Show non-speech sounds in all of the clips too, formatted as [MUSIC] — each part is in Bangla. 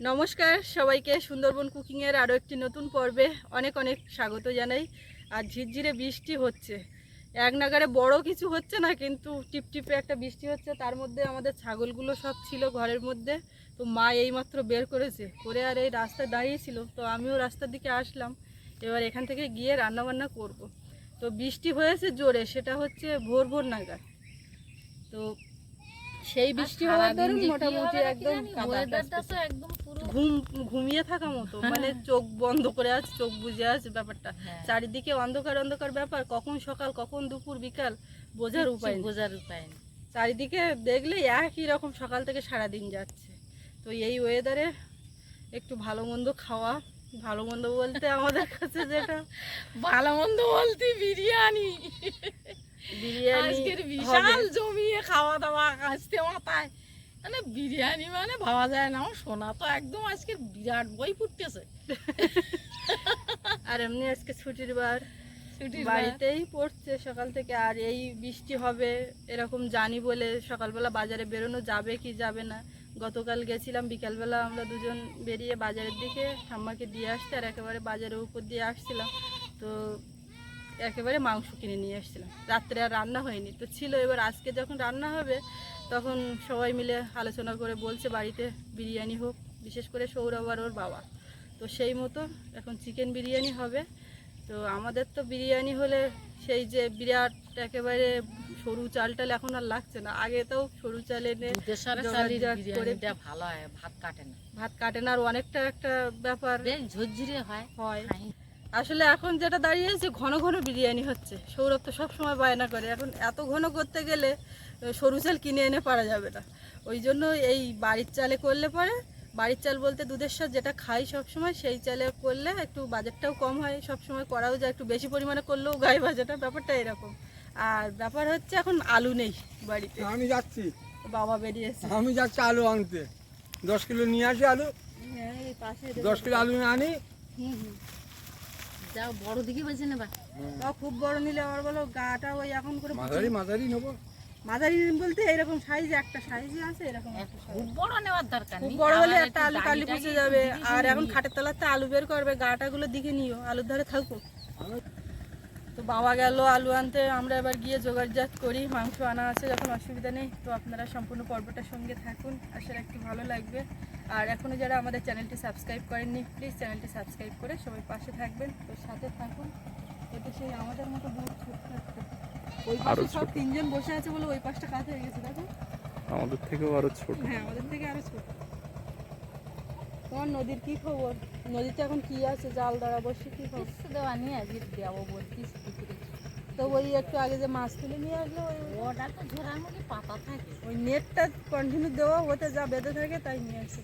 নমস্কার সবাইকে, সুন্দরবন কুকিংয়ের আরও একটি নতুন পর্বে অনেক অনেক স্বাগত জানাই। আর ঝিরঝিরে বৃষ্টি হচ্ছে। এক নাগারে বড় কিছু হচ্ছে না, কিন্তু টিপটিপে একটা বৃষ্টি হচ্ছে, তার মধ্যে আমাদের ছাগলগুলো সব ছিল ঘরের মধ্যে। তো মা এইমাত্র বের করেছে, করে আর এই রাস্তায় দাঁড়িয়েছিল। তো আমিও রাস্তার দিকে আসলাম, এবার এখান থেকে গিয়ে রান্নাবান্না করব। তো বৃষ্টি হয়েছে জোরে, সেটা হচ্ছে ভোর ভোর নাগাদ। তো সেই বৃষ্টি হওয়ার দরুন মোটামুটি একদম কাদা কাচতেছে। একদম পুরো ঘুম ঘুমিয়ে থাকা মতো মানে চোখ বন্ধ করে আছে চোখ বুঝে আছে ব্যাপারটা হ্যাঁ। চারিদিকে অন্ধকার অন্ধকার ব্যাপার কখন সকাল কখন দুপুর বিকাল বোঝার উপায় নেই। বোঝার উপায় নেই চারিদিকে দেখলে একই রকম সকাল থেকে সারা দিন যাচ্ছে তো এই ওয়েদারে একটু ভালো মন্দ খাওয়া ভালো মন্দ বলতে আমাদের কাছে যেটা ভালো মন্দ বলতে বিরিয়ানি আজকের বিশাল জমিয়ে খাওয়া দাওয়া আসতে মাথায়। মানে বিরিয়ানি মানে ভাবা যায় না সোনা তো একদম আজকে বিরাট বই ফুটতেছে। আর এমনি আজকে ছুটির বার। বাড়িতেই পড়ছে সকাল থেকে আর এই বৃষ্টি হবে এরকম জানি বলে সকালবেলা বাজারে বেরোনো যাবে কি যাবে না। গতকাল গেছিলাম বিকালবেলা আমরা দুজন বেরিয়ে বাজারের দিকে ঠাম্মাকে দিয়ে আসতে আর একেবারে বাজারের উপর দিয়ে আসছিলাম। তো একেবারে মাংস কিনে নিয়ে আসছিলাম। রাত্রে আর রান্না হয়নি। তো ছিল এবার আজকে যখন রান্না হবে তখন সবাই মিলে আলোচনা করে বলছে বাড়িতে বিরিয়ানি হোক বিশেষ করে সৌরভ আর ওর বাবা। তো সেই মতো এখন চিকেন বিরিয়ানি হবে। তো আমাদের তো বিরিয়ানি হলে সেই যে বিরাট একেবারে সরু চাল টাল এখন আর লাগছে না। আগে তো সরু চাল এনে ভালো হয় ভাত কাটে না। ভাত কাটে না। আর অনেকটা একটা ব্যাপার ঝরঝরে হয়। হয়। আসলে এখন যেটা দাঁড়িয়েছে ঘন ঘন বিরিয়ানি হচ্ছে। সৌরভ তো সব সময় বায়না করে এখন এত ঘন করতে গেলে সরু চাল কিনে এনে পারা যাবে না। ওই জন্য এই বাড়ির চালে করলে পরে বাড়ির চাল বলতে দুধের সাথে যেটা খাই সব সময় সেই চালে করলে একটু বাজেটটাও কম হয় সব সময় করাও যায় একটু বেশি পরিমাণে করলেও গায়ে বাজাটা ব্যাপারটা এরকম। আর ব্যাপার হচ্ছে এখন আলু নেই বাড়িতে। আমি যাচ্ছি। বাবা বেরিয়েছে। আমি যাচ্ছি আলু আনতে। দশ কিলো নিয়ে আসি আলু। হ্যাঁ দশ কিলো আলু আনি। হুম হুম। যাও বড় দিকে বেছে নেবা। তাও খুব বড় নিলে বলো গাটা ওই এখন করে মাঝারি মাঝারি নেব। মাঝারি বলতে এরকম সাইজ একটা সাইজে আছে এরকম খুব বড় নেওয়ার দরকার নেই। বড় হলে একটা আলু কালি একটু যাবে। আর এখন খাটের তলাতে আলু বের করবে গাটাগুলো দিকে নিও আলুর ধারে থাকো। তো বাবা গেল আলু আনতে আমরা এবার গিয়ে জোগাড়জাত করি মাংস আনা আছে যখন অসুবিধা নেই। তো আপনারা সম্পূর্ণ পর্বটার সঙ্গে থাকুন আশা একটু ভালো লাগবে। আর এখনও যারা আমাদের চ্যানেলটি সাবস্ক্রাইব করেননি প্লিজ চ্যানেলটি সাবস্ক্রাইব করে সবাই পাশে থাকবেন তো সাথে থাকুন। এতে সেই আমাদের মতো ছোট্ট একটা ওই পাশে সব তিনজন বসে আছে বলে ওই পাশটা কাজ হয়ে গেছে দেখো। আমাদের থেকেও আরও ছোট। হ্যাঁ আমাদের থেকে আরও ছোট। তোমার নদীর কি খবর? নদীতে এখন কি আছে? জাল দ্বারা বসে কি খবর? কিছু দেওয়া নিয়ে আজকে দেবো পুকুরে তো ওই একটু আগে যে মাছ তুলে নিয়ে আসলো ওই ওটা তো ঝোড়ার মধ্যে পাতা থাকে। ওই নেটটা কন্টিনিউ দেওয়া ওতে যা বেঁধে থাকে তাই নিয়ে আসে।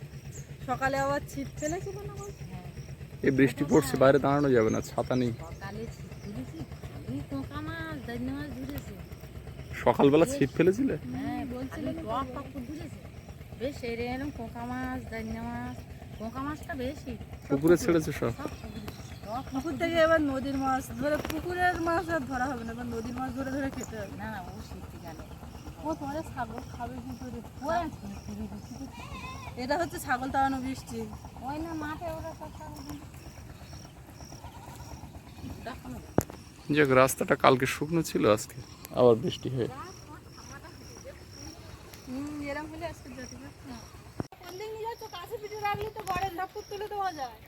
সকালে আবার ছিপ ফেলেছিল না এই বৃষ্টি পড়ছে বাইরে দাঁড়ানো যাবে না ছাতা নেই। সকালবেলা ছিপ ফেলেছিলে? হ্যাঁ পাকুর ধরেছে। বেশ এই রে এরকম মাছ দান্নে মাছ কোঁকা মাছটা বেশি। পুকুরে ছেড়েছে সব? পুকুর। থেকে এবার নদীর মাছ ধরে পুকুরের মাছ আর ধরা হবে না এবার নদীর মাছ ধরে ধরে খেতে হবে। না না ও শীতকালে ও তোমাদের ছাগল খাবে কি করে? এটা হচ্ছে ছাগল তাড়ানো বৃষ্টি। ওই না মাঠে ওরা সব যাক রাস্তাটা কালকে শুকনো ছিল আজকে আবার বৃষ্টি হয়ে হুম এরকম হলে আজকে যেতে পারছি না কোন দিক নিয়ে কাছে পিঠে রাখলে তো গড়ের ধাপুর তুলে দেওয়া যায়।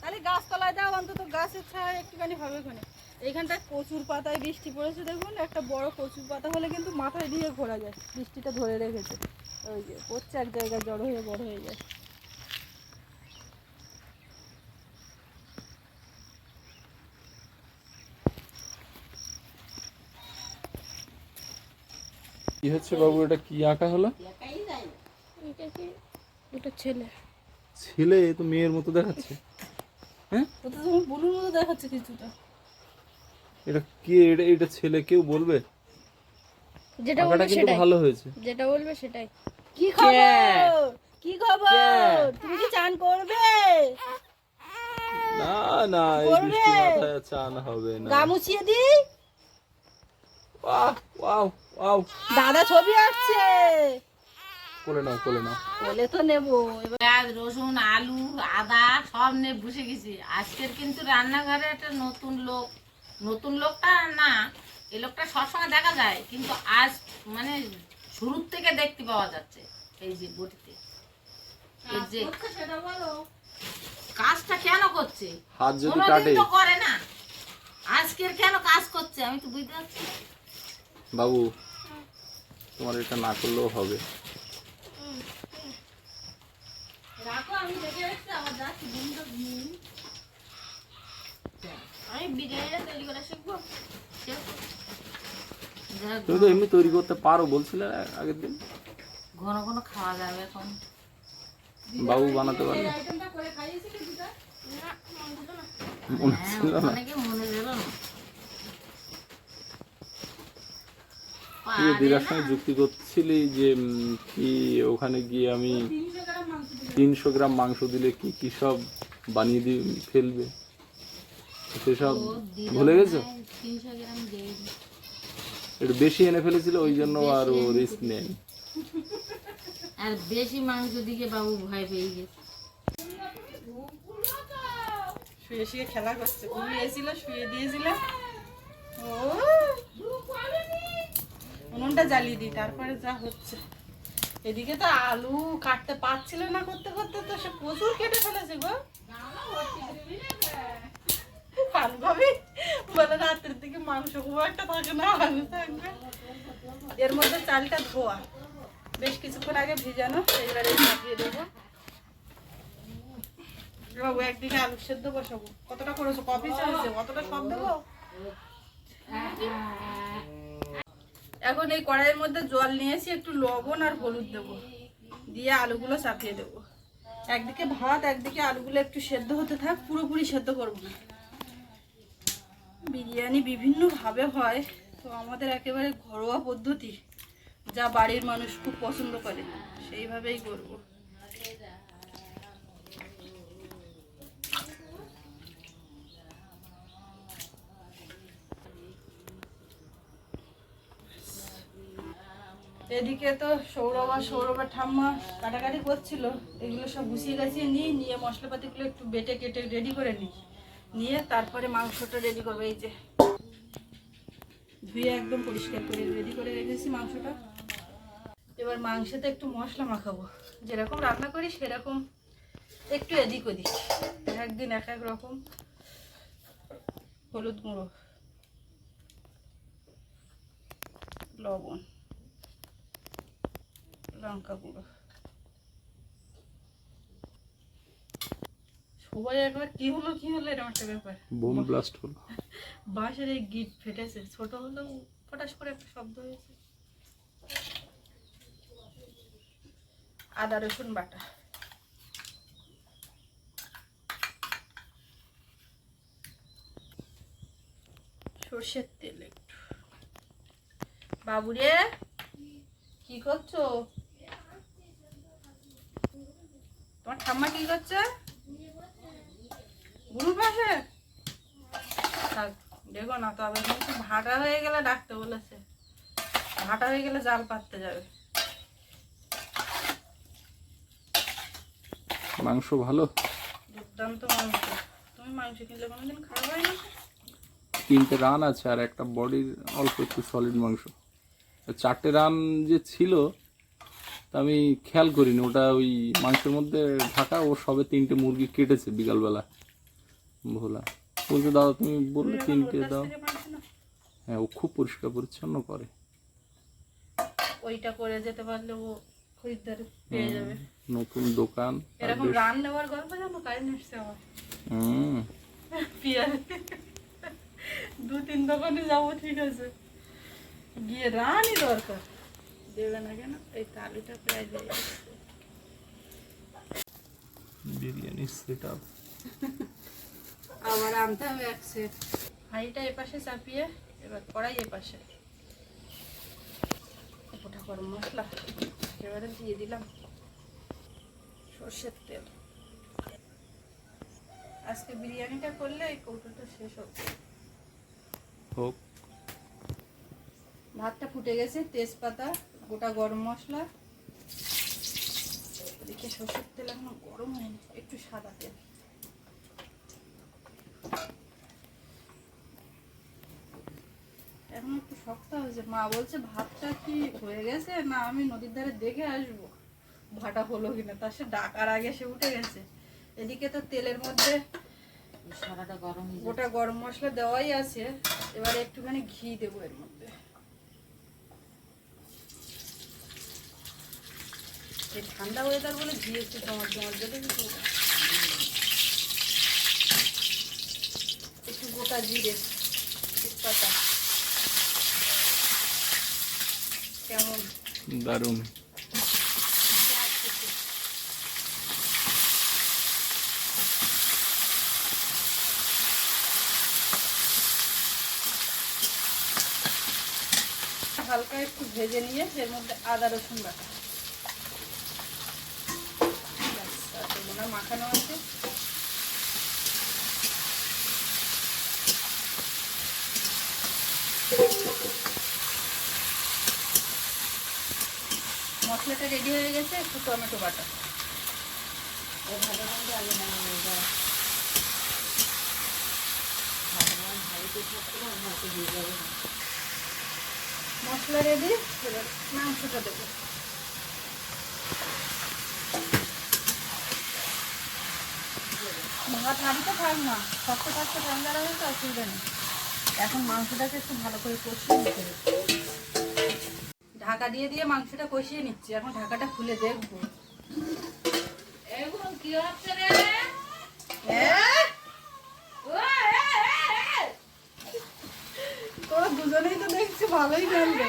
তাহলে গাছতলায় দাও অন্তত গাছের ছায়া একটুখানি হবে ওখানে। এইখানটায় কচুর পাতায় বৃষ্টি পড়েছে দেখুন একটা বড় কচুর পাতা হলে কিন্তু মাথায় দিয়ে ঘোরা যায় বৃষ্টিটা ধরে রেখেছে। ওই যে পড়ছে এক জায়গায় জড়ো হয়ে বড় হয়ে যায়। কি হচ্ছে বাবু এটা কি আঁকা হলো? এটা কি? ছেলে। ছেলে? তো মেয়ের মতো দেখাচ্ছে। হ্যাঁ? ওটা তো বুলুর মতো দেখাচ্ছে কিছুটা। এটা কি? এটা এটা ছেলে কেউ বলবে? যেটা আঁকাটা কিন্তু ভালো হয়েছে। যেটা বলবে সেটাই। কি খবর? কি? খবর? তুমি কি চান করবে? না না করবে? চান হবে না। গা মুছিয়ে দি। ওয়াও ওয়াও ওয়াও দাদা ছবি আঁকছে। কোলে নাও কোলে নাও। বলে তো নেব। এবার পেঁয়াজ রসুন আলু আদা সব নিয়ে বসে গেছি। আজকের কিন্তু রান্নাঘরে একটা নতুন লোক। নতুন লোকটা না এই লোকটা সবসময় দেখা যায় কিন্তু আজ মানে শুরুর থেকে দেখতে পাওয়া যাচ্ছে এই যে বটিতে। এই যে কাজটা কেন করছে? হাত যদি কোনোদিন কাটে। তো করে না। আজকের কেন কাজ করছে? আমি তো বুঝতে পারছি বাবু তোমার এটা না করলেও হবে। রাখো আমি দেখে এসছি আবার যাচ্ছি আমি বিরিয়ানিটা তৈরি করে শিখব। তুমি তো এমনি তৈরি করতে পারো বলছিলে আগের দিন। ঘন ঘন খাওয়া যাবে এখন। বাবু বানাতে পারে মনে হ্যাঁ, ছিল না। মনে তুই দিদার সঙ্গে যুক্তি করছিলি যে কি ওখানে গিয়ে আমি তিনশো গ্রাম মাংস দিলে। কি কি সব বানিয়ে দিয়ে ফেলবে? সেসব ভুলে গেছো? তিনশো গ্রাম। একটু বেশি এনে ফেলেছিল ওই জন্য আর ও রিস্ক নেয়নি। আর বেশি মাংস দিকে বাবু ভয় পেয়ে গেছে। শুয়ে শুয়ে খেলা করছে। ঘুমিয়েছিল শুয়ে দিয়েছিল। ও। উনুনটা জ্বালিয়ে দিই তারপরে যা হচ্ছে। এদিকে তো আলু কাটতে পারছিল না করতে করতে তো সে প্রচুর কেটে ফেলেছে গো। আলু খাবি বলে রাত্রের দিকে মাংস খুব একটা এর মধ্যে চালটা ধোয়া। বেশ কিছুক্ষণ আগে ভিজানো এইবারে চাপিয়ে দেবো। বাবু, একদিকে আলু সেদ্ধ বসাবো। কতটা করেছ? কফি চাইছে? কতটা সব দেবো? এখন এই কড়াইয়ের মধ্যে জল নিয়েছি, একটু লবণ আর হলুদ দেবো। দিয়ে আলুগুলো চাপিয়ে দেবো। একদিকে ভাত, একদিকে আলুগুলো একটু সেদ্ধ হতে থাক, পুরোপুরি সেদ্ধ করব না। বিরিয়ানি বিভিন্নভাবে হয়, তো আমাদের একেবারে ঘরোয়া পদ্ধতি যা বাড়ির মানুষ খুব পছন্দ করে, সেইভাবেই করব। এদিকে তো সৌরভ আর ঠাম্মা কাটাকাটি করছিল, এগুলো সব গুছিয়ে গাছিয়ে নিই, নিয়ে মশলাপাতিগুলো একটু বেটে কেটে রেডি করে নিই। নিয়ে তারপরে মাংসটা রেডি করব, এই যে। ধুয়ে একদম পরিষ্কার করে রেডি করে রেখেছি মাংসটা। এবার মাংসতে একটু মশলা মাখাবো। যেরকম রান্না করি, সেরকম একটু এদিক ওদিক। একদিন এক এক রকম। হলুদ গুঁড়ো। লবণ। লঙ্কা গুঁড়ো। সবাই একবার কি হলো কি হলো এরকম একটা ব্যাপার। বোম ব্লাস্ট হলো। বাঁশের এই গিট ফেটেছে ছোট হলেও ফটাস করে একটা শব্দ হয়েছে। আদা রসুন বাটা। সর্ষের তেল একটু। বাবুরে কি করছ? তোমার ঠাম্মা কি করছে? পাশে থাক দেখো না তবে কিন্তু ভাটা হয়ে গেলে ডাকতে বলেছে। ভাটা হয়ে গেলে জাল পাততে যাবে। মাংস ভালো? দুর্দান্ত মাংস। তুমি মাংস কিনলে কোনোদিন খাওয়া হয় না? তিনটে রান আছে আর একটা বডির অল্প একটু সলিড মাংস। চারটে রান যে ছিল তা আমি খেয়াল করিনি। ওটা ওই মাংসের মধ্যে ঢাকা ও সবে তিনটে মুরগি কেটেছে বিকালবেলা। ভোলা। বলতে দাও তুমি বললে তিনটে দাও। হ্যাঁ ও খুব পরিষ্কার পরিচ্ছন্ন করে। ওইটা করে যেতে পারলে ও খরিদ্দার পেয়ে যাবে। নতুন দোকান এরকম রান নেওয়ার গল্প জানো? কারেন্ট এসছে আমার। হুম। পিয়ার দু তিন দোকানে যাব ঠিক আছে। গিয়ে রানই দরকার। দেবে না কেন? এই তালুটা প্রায় দিয়ে যাচ্ছে। বিরিয়ানি সেট আপ [LAUGHS] আবার আনতে হবে এক সেট হাঁড়িটা এপাশে চাপিয়ে এবার কড়াই এপাশে। গোটা গরম মশলা এবারে দিয়ে দিলাম সর্ষের তেল। আজকে বিরিয়ানিটা করলে এই কৌটোটা শেষ হবে। হোক। ভাতটা ফুটে গেছে তেজপাতা গোটা গরম মশলা। দেখি সরষের তেল এখনও গরম হয়নি একটু সাদা তেল। এখন একটু শক্ত হয়েছে মা বলছে ভাতটা কি হয়ে গেছে? না আমি নদীর ধারে দেখে আসব। ভাটা হলো কিনা? তার সে ডাকার আগে সে উঠে গেছে। এদিকে তো তেলের মধ্যে সারাটা গরম গোটা গরম মশলা দেওয়াই আছে। এবারে একটুখানি ঘি দেবো এর মধ্যে। এই ঠান্ডা ওয়েদার বলে ঘি একটু জমাট জমাট দেবে কিন্তু একটু গোটা জিরে তেজপাতা কেমন দারুণ। হালকা একটু ভেজে নিয়ে এর মধ্যে আদা রসুন বাটা। মাখানো আছে। মশলাটা রেডি হয়ে গেছে একটু টমেটো বাটা। মশলা রেডি এবার মাংসটা দেবো। ভাত হাঁড়িতে থাক না শক্ত থাকতে ঠান্ডা লাগে তো অসুবিধা নেই। এখন মাংসটাকে একটু ভালো করে কষিয়ে নিতে হবে। ঢাকা দিয়ে দিয়ে মাংসটা কষিয়ে নিচ্ছি। এখন ঢাকাটা খুলে দেখব। এগুলো কি হচ্ছে রে? হ্যাঁ ও, এ, এ, এ। তোরা দুজনেই তো দেখছি ভালোই খেলবে।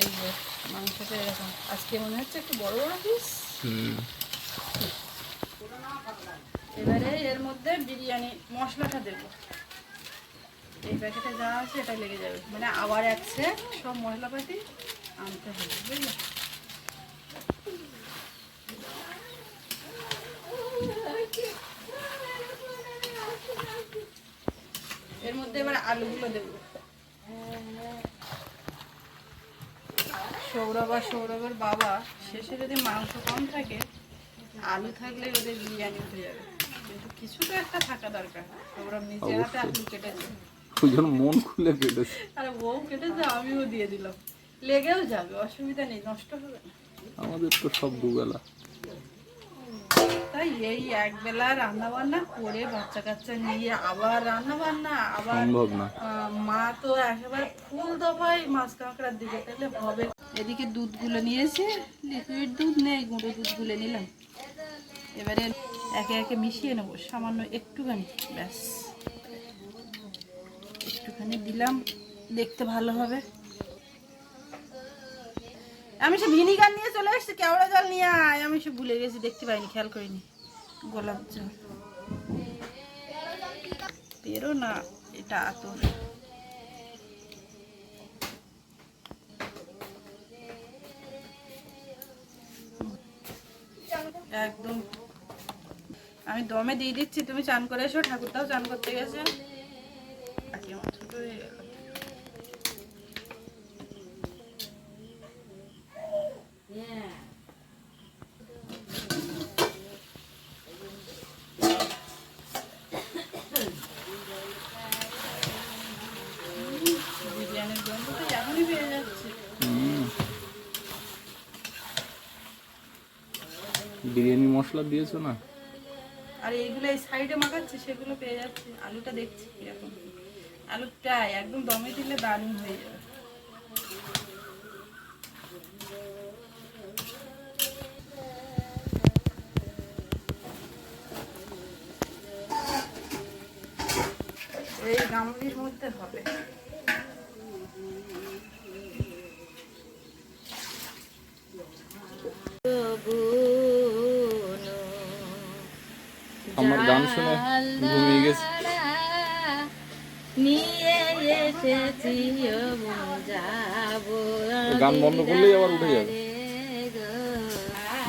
এই যে মাংসটা এরকম। আজকে মনে হচ্ছে একটু বড় বড় পিস এবারে এর মধ্যে বিরিয়ানি মশলাটা দেবো। এই প্যাকেটে যা আছে এটা লেগে যাবে। মানে আবার এক সেট সব মশলাপাতি আনতে হবে, বুঝলে? এর মধ্যে এবার আলুগুলো দেবো। সৌরভ আর সৌরভের বাবা শেষে যদি মাংস কম থাকে, আলু থাকলে ওদের বিরিয়ানি হয়ে যাবে। কিন্তু কিছু তো একটা থাকা দরকার। সৌরভ নিজে হাতে আলু কেটেছে। জন্য মন খুলে কেটেছে। আর বউ কেটেছে আমিও দিয়ে দিলাম। লেগেও যাবে অসুবিধা নেই নষ্ট হবে না। আমাদের তো সব দুবেলা। তাই এই এক বেলা রান্না বান্না করে বাচ্চা কাচ্চা নিয়ে আবার রান্না বান্না আবার সম্ভব না। মা তো একেবারে ফুল দফায় মাছ কাঁকড়ার দিকে তাহলে হবে এদিকে দুধগুলো নিয়েছে লিকুইড দুধ নেই গুঁড়ো দুধ গুলে নিলাম। এবারে একে একে মিশিয়ে নেব সামান্য একটুখানি ব্যাস। একটুখানি দিলাম, দেখতে ভালো হবে। আমি সে ভিনিগার নিয়ে চলে এসেছি, কেওড়া জল নিয়ে আয়। আমি সে ভুলে গেছি, দেখতে পাইনি, খেয়াল করিনি। গোলাপ জল। বেরো না, এটা আতর। একদম। আমি দমে দিয়ে দিচ্ছি, তুমি চান করে এসো, ঠাকুরটাও চান করতে গেছে। বিরিয়ানির পেয়ে যাচ্ছে। বিরিয়ানি মশলা দিয়েছ না আর এইগুলো এই সাইডে মাখাচ্ছে, সেগুলো পেয়ে যাচ্ছে আলুটা দেখছি কীরকম আলুটা একদম দমে দিলে দারুণ হয়ে যাবে। এই গামলির মধ্যে হবে। নিয়ে এসেছি গান বন্ধ করলেই আবার উঠে যাবে।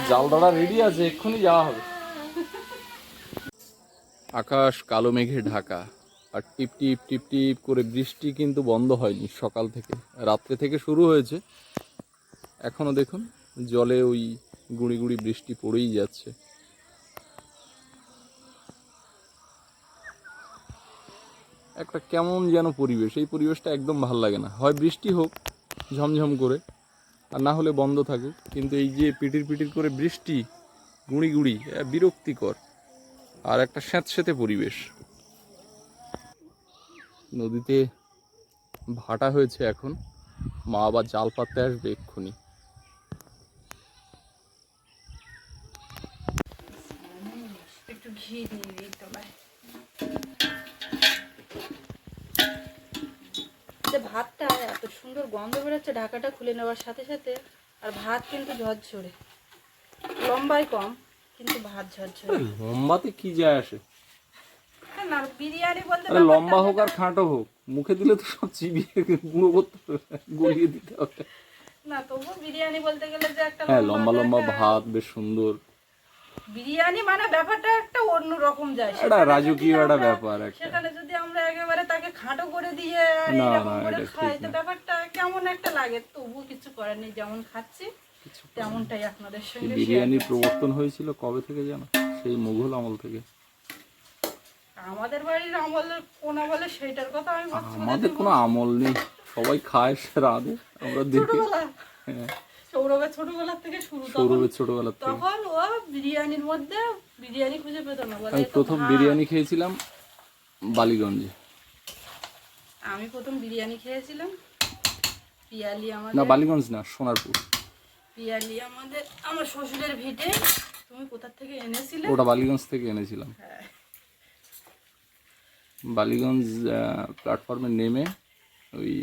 জাল দাঁড়া রেডি আছে এক্ষুনি যাওয়া হবে। আকাশ কালো মেঘে ঢাকা আর টিপ টিপ টিপ টিপ করে বৃষ্টি কিন্তু বন্ধ হয়নি সকাল থেকে। রাত্রে থেকে শুরু হয়েছে। এখনও দেখুন জলে ওই গুঁড়ি গুঁড়ি বৃষ্টি পড়েই যাচ্ছে। একটা কেমন যেন পরিবেশ। এই পরিবেশটা একদম ভালো লাগে না। হয় বৃষ্টি হোক, ঝমঝম করে, আর না হলে বন্ধ থাকুক, কিন্তু এই যে পিটির পিটির করে বৃষ্টি, গুঁড়ি গুঁড়ি বিরক্তিকর, আর একটা স্যাঁতস্যাঁতে পরিবেশ। নদীতে ভাটা হয়েছে এখন। মা আবার জাল পাততে আসবে এক্ষুনি। একটু ঘি দিয়ে দিই তলায় যে ভাতটা এত সুন্দর গন্ধ বেরোচ্ছে ঢাকাটা খুলে নেওয়ার সাথে সাথে আর ভাত কিন্তু ঝরঝরে। লম্বায় কম কিন্তু ভাত ঝরঝরে। লম্বাতে কি যায় আসে? না বিরিয়ানি বলতে লম্বা হোক আর খাঁটো হোক মুখে দিলে তো সব চিবিয়ে গুঁড়ো করতে গলিয়ে দিতে হবে। না তবু বিরিয়ানি বলতে গেলে যে একটা হ্যাঁ লম্বা লম্বা ভাত বেশ সুন্দর। বিরিয়ানি মানে ব্যাপারটা একটা অন্য রকম যায়। সেখানে রাজকীয় একটা ব্যাপার সেখানে যদি আমরা একেবারে তাকে খাটো করে দিয়ে এরকম করে খাই তো ব্যাপারটা কেমন একটা লাগে? তবু কিছু করার নেই যেমন খাচ্ছি তেমনটাই আপনাদের সঙ্গে বিরিয়ানির প্রবর্তন হয়েছিল কবে থেকে জানো? সেই মুঘল আমল থেকে। আমাদের বাড়ির আমলের কোন আমলে সেইটার কথা আমি আমাদের কোনো আমল নেই। সবাই খায় রাধে আমরা দেখি হ্যাঁ, সৌরভের ছোটবেলার থেকে শুরু সৌরভের ছোটবেলার থেকে। তখন ও বিরিয়ানির মধ্যে বিরিয়ানি খুঁজে পেত না। আমি প্রথম বিরিয়ানি খেয়েছিলাম বালিগঞ্জে। আমি প্রথম বিরিয়ানি খেয়েছিলাম। পিয়ালি না বালিগঞ্জ না সোনারপুর। পিয়ালি আমাদের আমার শ্বশুরের ভিটে। তুমি কোথা থেকে এনেছিলে? ওটা বালিগঞ্জ থেকে এনেছিলাম। হ্যাঁ। বালিগঞ্জ প্ল্যাটফর্মে নেমে ওই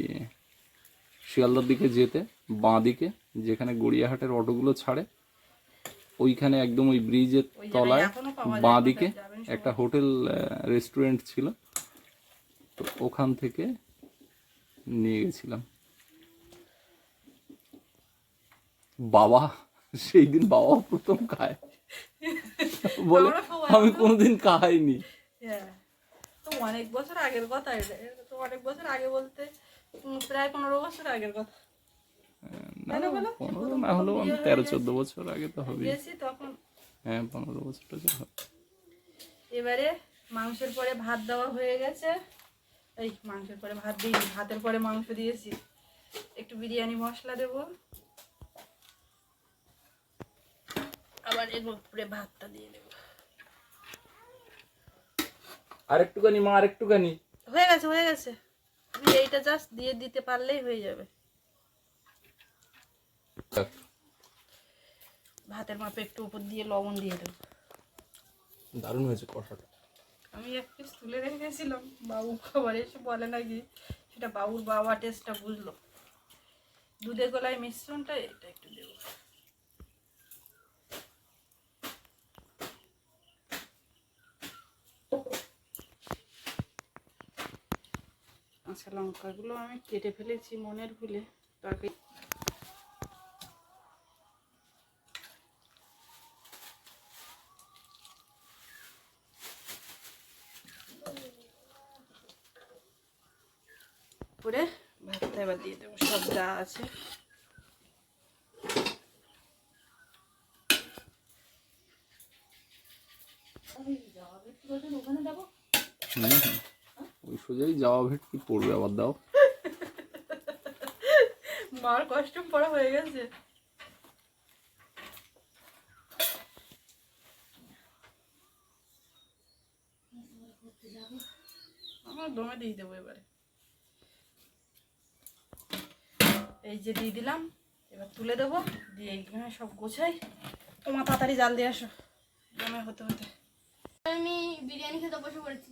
শিয়ালদার দিকে যেতে বাঁ দিকে যেখানে গড়িয়াহাটের অটোগুলো ছাড়ে ওইখানে একদম ওই ব্রিজের তলায় বাঁ দিকে একটা হোটেল রেস্টুরেন্ট ছিল। তো ওখান থেকে নিয়ে গেছিলাম। বাবা সেই দিন বাবা প্রথম খায়। বলে আমি কোনোদিন খাইনি। হ্যাঁ। তো অনেক বছর আগের কথা এটা। এটা তো অনেক বছর আগে বলতে প্রায় পনেরো বছর আগের কথা। না? পনেরো না হলেও আমি তেরো চোদ্দ বছর আগে তো হবে হ্যাঁ পনেরো বছর টছর হবে এবারে মাংসের পরে ভাত দেওয়া হয়ে গেছে। এই মাংসের পরে ভাত ভাতের পরে মাংস দিয়েছি। একটু বিরিয়ানি মশলা দেব। আবার এর উপরে ভাতটা দিয়ে দেবো। আরেকটুখানি মা আরেকটুখানি হয়ে গেছে হয়ে গেছে। তুমি এইটা জাস্ট দিয়ে দিতে পারলেই হয়ে যাবে। ভাতের মাপে একটু উপর দিয়ে লবণ দিয়ে দেবো। দারুণ হয়েছে কষাটা। আমি এক পিস তুলে রেখেছিলাম বাবু খাবার এসে বলে নাকি সেটা বাবুর বাবা টেস্টটা বুঝলো। দুধে গলায় মিশ্রণটা এটা একটু দেবো। কাঁচা লঙ্কাগুলো আমি কেটে ফেলেছি মনের ভুলে তরকারি করে ভাতটা এবার দিয়ে দেবো। সব যা আছে। ওই সোজাই যাওয়া ভেট কি পড়বে আবার দাও। মার কস্টিউম পরা হয়ে গেছে। আমার দমে দিয়ে দেবো এবারে। এই যে দিয়ে দিলাম এবার তুলে দেবো দিয়ে এইখানে সব গোছাই। তোমার তাড়াতাড়ি জাল দিয়ে আসো দমে হতে হতে। আমি বিরিয়ানি খেতে বসে পড়েছি।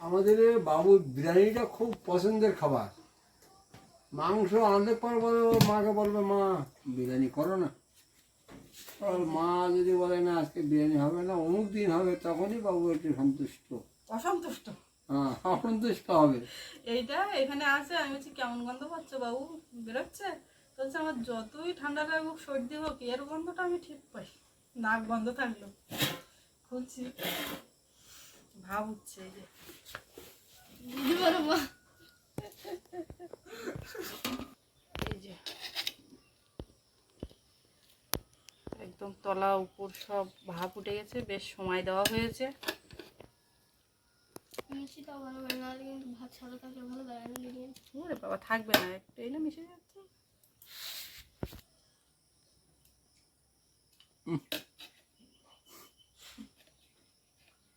আমাদের এ বাবুর বিরিয়ানিটা খুব পছন্দের খাবার। মাংস আনলে পর বলে মাকে বলবে মা বিরিয়ানি করো না। আর মা যদি বলে না আজকে বিরিয়ানি হবে না অমুক দিন হবে তখনই বাবু একটু সন্তুষ্ট। অসন্তুষ্ট। হবে এইটা এখানে আছে আমি বলছি কেমন গন্ধ পাচ্ছ বাবু? বেরোচ্ছে? বলছে আমার যতই ঠান্ডা লাগুক সর্দি হোক এর গন্ধটা আমি ঠিক পাই। নাক বন্ধ থাকল। খুলছি। ভাব উঠছে এই যে। দিদি বলো এই যে। একদম তলা উপর সব ভাপ উঠে গেছে বেশ সময় দেওয়া হয়েছে মিষ্টিটাও ভালো হয় না কিন্তু ভাত সাদা থাকলে ভালো লাগে না বিরিয়ানি ওরে বাবা থাকবে না একটু না মিশে যাচ্ছে।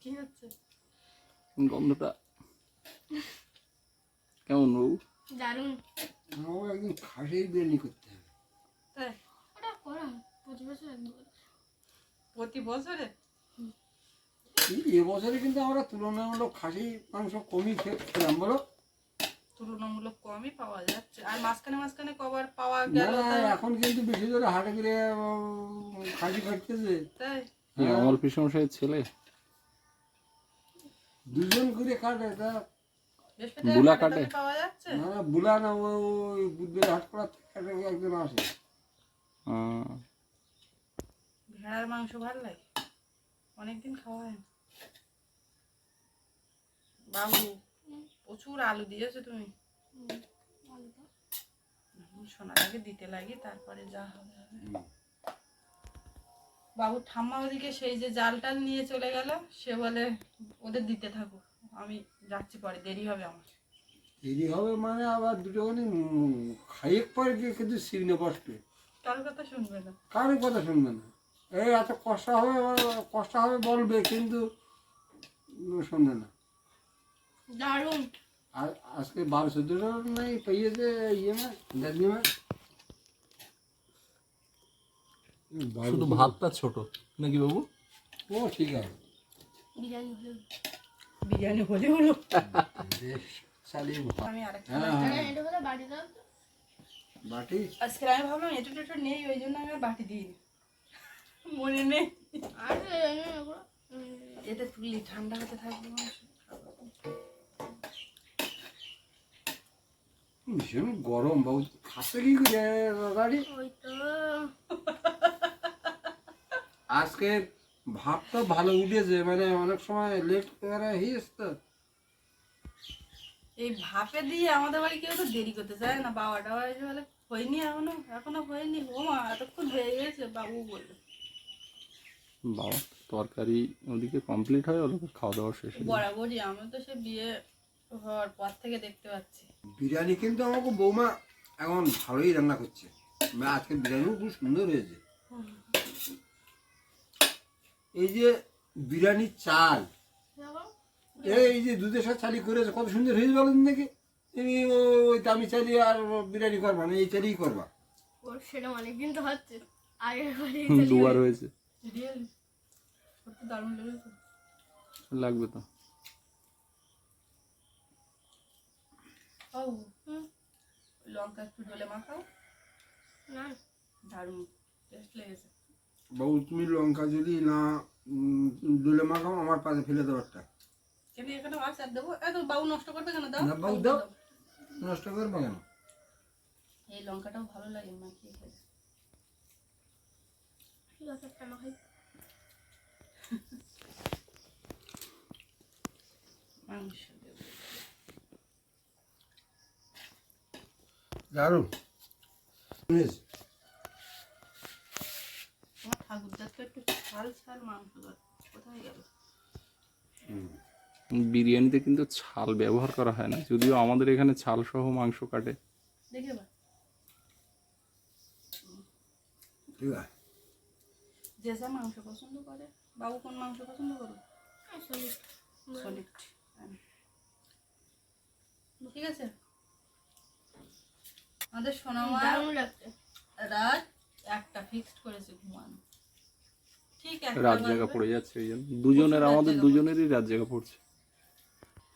কি হচ্ছে? গন্ধটা। কেমন দারুণ। আমাকে একদিন খাসির বিরিয়ানি করতে হবে। তাই? ওটা করা প্রতি বছর প্রতি বছরে? এই এবছরে কিন্তু আমরা তুলনামূলক খাসি মাংস কমই খেলাম বলো? তুলনামূলক কমই পাওয়া যাচ্ছে। আর মাঝখানে মাঝখানে কবার পাওয়া গেল এখন কিন্তু বেশি করে হাটে করে খাসি কাটতেছে। তাই? এই অমল পিসমশাইয়ের ছেলে। দুজন করে কাটে তা বুলা হাটে কাটে? যাচ্ছে। না না বুলা না ওই হাট কাটে একজন আসে। ভেড়ার মাংস ভালো লাগে? অনেকদিন খাওয়া হয় না বাবু প্রচুর আলু দিয়েছ তুমি। আগে দিতে লাগি তারপরে যা হবে বাবু ঠাম্মা ওদিকে সেই যে জাল টাল নিয়ে চলে গেল সে বলে ওদের দিতে থাকো আমি যাচ্ছি পরে দেরি হবে আমার। দেরি হবে মানে আবার দুটোখানি খাইয়ে পরে গিয়ে কিন্তু সিগনে বসবে। কার কথা শুনবে না? কারোর কথা শুনবে না। এই এত কষ্ট হবে কষ্ট হবে বলবে কিন্তু শুনবে না। দারুণ আর আজকে বারো চোদ্দোশো নাই পেয়েছে ইয়ে মাছ দাদি মাছ শুধু ভাতটা ছোট নাকি বাবু ও ঠিক আছে বিরিয়ানি হলো বিরিয়ানি হলে হলো বেশ চালিয়ে ভালো। আমি আরেকটা হ্যাঁ হ্যাঁ হ্যাঁ এটা হলো বাড়ি দাও তো বাটি আজকে আমি ভাবলাম এটু টেটু নেই ওই জন্য আমি আর বাটি দিই মনে নেই আর এনে এগুলো এতে তুললি ঠান্ডা হতে থাকবে ভীষণ গরম বাবু খাচ্ছে কি করে গাড়ি? ওই তো আজকে ভাতটা ভালো উঠেছে মানে অনেক সময় লেট করে তো। এই ভাপে দিয়ে আমাদের বাড়ি কেউ তো দেরি করতে চায় না বাবা টাবা এসে বলে হয়নি এখনও এখনও হয়নি। ও মা এতক্ষণ হয়ে গেছে বাবু বলল। বাবা তরকারি ওদিকে কমপ্লিট হয় ওদিকে খাওয়া দাওয়া শেষ বরাবরই আমি তো সে বিয়ে হওয়ার পর থেকে দেখতে পাচ্ছি। বিরিয়ানি কিন্তু আমাকে বৌমা এখন ভালোই রান্না করছে। মানে আজকে বিরিয়ানিও খুব সুন্দর হয়েছে। এই যে বিরিয়ানির চাল এই যে দুধের সাথে চালি করেছে কত সুন্দর হয়েছে বলেন দেখি। তুমি ও- ওই দামি চালি আর বিরিয়ানি করবা না এই চালিই করবা। ওর সেরকম অনেকদিন তো হচ্ছে। দুবার হয়েছে। লাগবে তো। ও হুম লঙ্কা একটু ডলে মাখাও। না। দারুণ টেস্ট লেগেছে। বাবু তুমি লঙ্কা যদি না উম, মাখাও আমার পাশে ফেলে দেবো একটা। কেন এখানে মাছ আর দেবো এত বাবু নষ্ট করবে কেন? দাও। না, বাবু দাও। নষ্ট করব কেন? এই লঙ্কাটাও ভালো লাগে মাখিয়ে খেতে। ঠিক আছে একটা মাখাই। মাংস দেবো দারুণ হয়েছে। তোমার ঠাকুরদাকে একটু ছাল ছাল মাংস দাও কোথায় গেল? বিরিয়ানিতে কিন্তু ছাল ব্যবহার করা হয় না যদিও আমাদের এখানে ছাল সহ মাংস কাটে। যে যা মাংস পছন্দ করে। বাবু কোন মাংস পছন্দ করো? ঠিক আছে? আমাদের সোনামা রাত একটা ফিক্সড করেছে ঘুমানো। ঠিক রাত জায়গা পড়ে যাচ্ছে এই জন্য। দুজনের আমাদের দুজনেরই রাত জায়গা পড়ছে।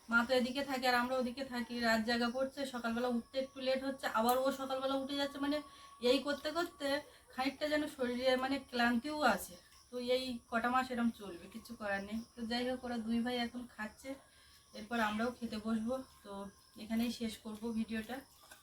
মা তো এদিকে থাকে আর আমরা ওদিকে থাকি। রাত জায়গা পড়ছে সকালবেলা উঠতে একটু লেট হচ্ছে আবার ও সকালবেলা উঠে যাচ্ছে। মানে এই করতে করতে খানিকটা যেন শরীরে মানে ক্লান্তিও আছে। তো এই কটা মাস এরকম চলবে কিছু করার নেই। তো যাই হোক ওরা দুই ভাই এখন খাচ্ছে। এরপর আমরাও খেতে বসবো। তো এখানেই শেষ করব ভিডিওটা।